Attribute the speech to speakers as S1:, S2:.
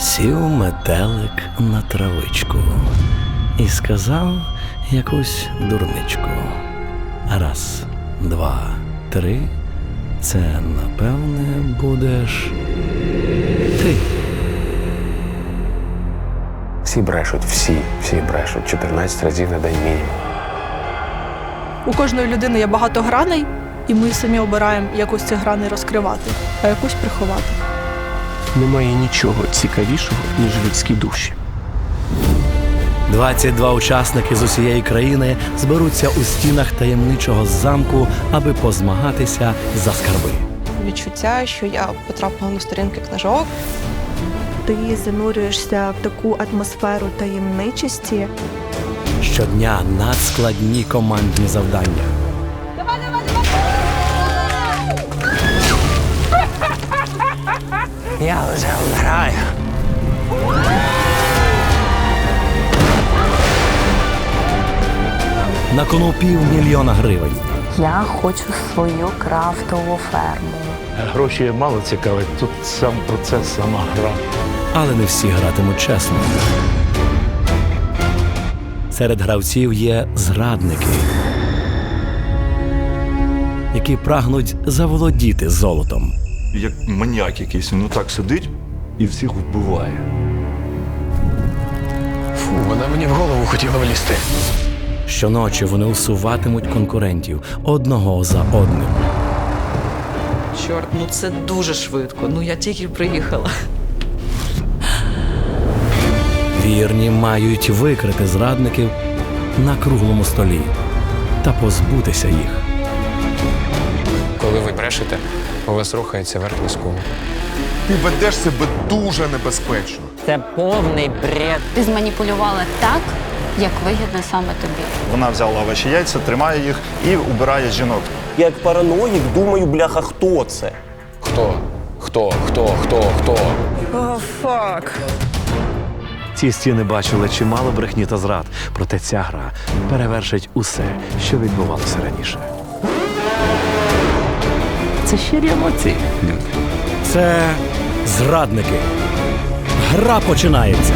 S1: Сів метелик на травичку і сказав якусь дурничку. Раз, два, три. Це напевне будеш ти.
S2: Всі брешуть, всі, всі брешуть 14 разів на день мінімум.
S3: У кожної людини є багато граней, і ми самі обираємо якусь цих граней розкривати, а якусь приховати.
S4: Немає нічого цікавішого, ніж людські душі.
S1: 22 учасники з усієї країни зберуться у стінах таємничого замку, аби позмагатися за скарби.
S5: відчуття, що я потрапила на сторінки книжок.
S6: Ти занурюєшся в таку атмосферу таємничості.
S1: Щодня надскладні командні завдання.
S4: Я вже вмираю.
S1: На кону півмільйона гривень.
S7: Я хочу свою крафтову ферму.
S8: Гроші мало цікавить, тут сам процес, сама гра.
S1: Але не всі гратимуть чесно. Серед гравців є зрадники, які прагнуть заволодіти золотом.
S9: Як маніяк якийсь, він так сидить і всіх вбиває.
S4: Фу, вона мені в голову хотіла влізти.
S1: Щоночі вони усуватимуть конкурентів одного за одним.
S10: Чорт, ну це дуже швидко. Ну я тільки приїхала.
S1: Вірні мають викрити зрадників на круглому столі та позбутися їх.
S4: Брешете, у вас рухається верхня скула.
S11: Ти ведеш себе дуже небезпечно.
S7: Це повний бред.
S12: Ти зманіпулювала так, як вигідно саме тобі.
S9: Вона взяла ваші яйця, тримає їх і убирає жінок.
S2: Як параноїк, думаю, бляха, хто це?
S4: Хто? Хто? Хто? Хто? Хто?
S3: О, фак.
S1: Ці стіни бачили чимало брехні та зрад, проте ця гра перевершить усе, що відбувалося раніше. Це щирі емоції. Це зрадники. Гра починається.